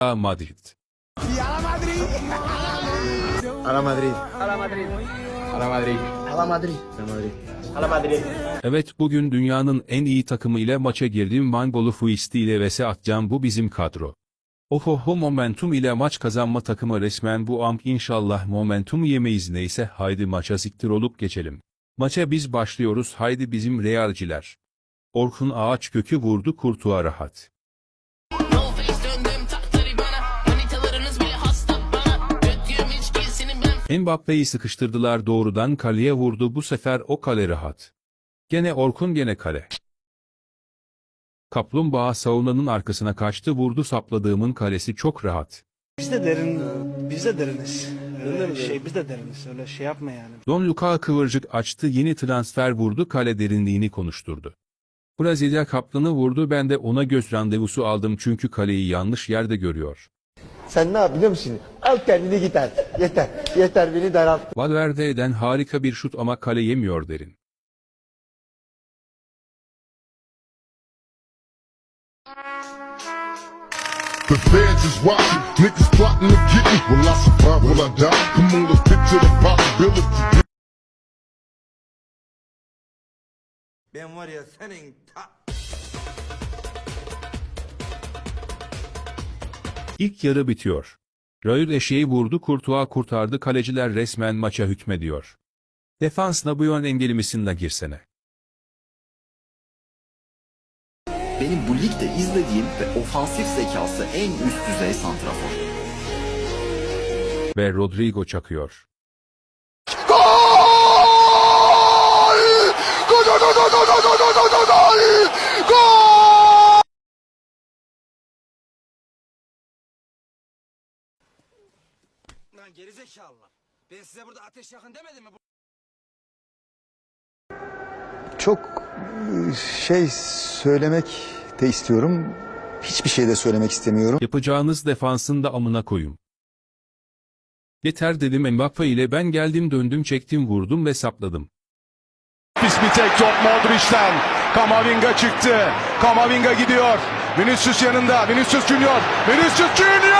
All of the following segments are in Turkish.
Madrid. Ala Madrid. Ala Madrid. Ala Madrid. Ala Madrid. Ala Madrid. Ala Madrid. Evet bugün dünyanın en iyi takımı ile maça girdim Mangolu Fuisti ile vs atacağım bu bizim kadro. Ohoho momentum ile maç kazanma takımı resmen bu amp inşallah momentum yemeyiz neyse haydi maça siktir olup geçelim. Maça biz başlıyoruz haydi bizim realciler. Orkun ağaç kökü vurdu kurtuğa rahat. Mbappe'yi sıkıştırdılar doğrudan kaleye vurdu bu sefer o kale rahat. Gene Orkun gene kale. Kaplumbağa savunanın arkasına kaçtı vurdu sapladığımın kalesi çok rahat. Biz de derin, biz de deriniz. Öyle şey, biz de deriniz. Öyle şey yapma yani. Don Luca kıvırcık açtı yeni transfer vurdu kale derinliğini konuşturdu. Brezilya kaplanı vurdu ben de ona göz randevusu aldım çünkü kaleyi yanlış yerde görüyor. Sen ne yap biliyor musun? Al kendini git artık. Yeter. Yeter beni daralttın. Valverde'den harika bir şut ama kale yemiyor derin. The feds is watching, niggas plotting to get me. Will I survive? Will I die? Come on, let's picture the possibility. Ben var ya senin ta... İlk yarı bitiyor. Raul eşeği vurdu kurtuğa kurtardı kaleciler resmen maça hükmediyor. Defans Nabuyon engeli misin la girsene. Benim bu ligde izlediğim ve ofansif zekası en üst düzey santrafor. Ve Rodrigo çakıyor. Lan gerizekalılar. Ben size burada ateş yakın demedim mi? Çok e, şey söylemek de istiyorum. Hiçbir şey de söylemek istemiyorum. Yapacağınız defansın da amına koyum. Yeter dedim Mbappe ile ben geldim döndüm çektim vurdum ve sapladım. Nefis bir tek top Modric'ten. Kamavinga çıktı. Kamavinga gidiyor. Vinicius yanında. Vinicius Junior. Vinicius Junior!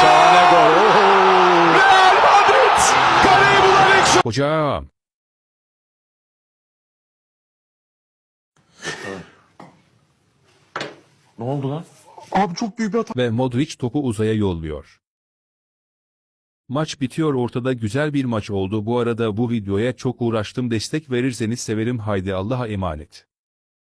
Şahane gol. Hocam. Ne oldu lan? Abi çok büyük bir hata. Ve Modric topu uzaya yolluyor. Maç bitiyor ortada güzel bir maç oldu bu arada bu videoya çok uğraştım destek verirseniz severim haydi Allah'a emanet.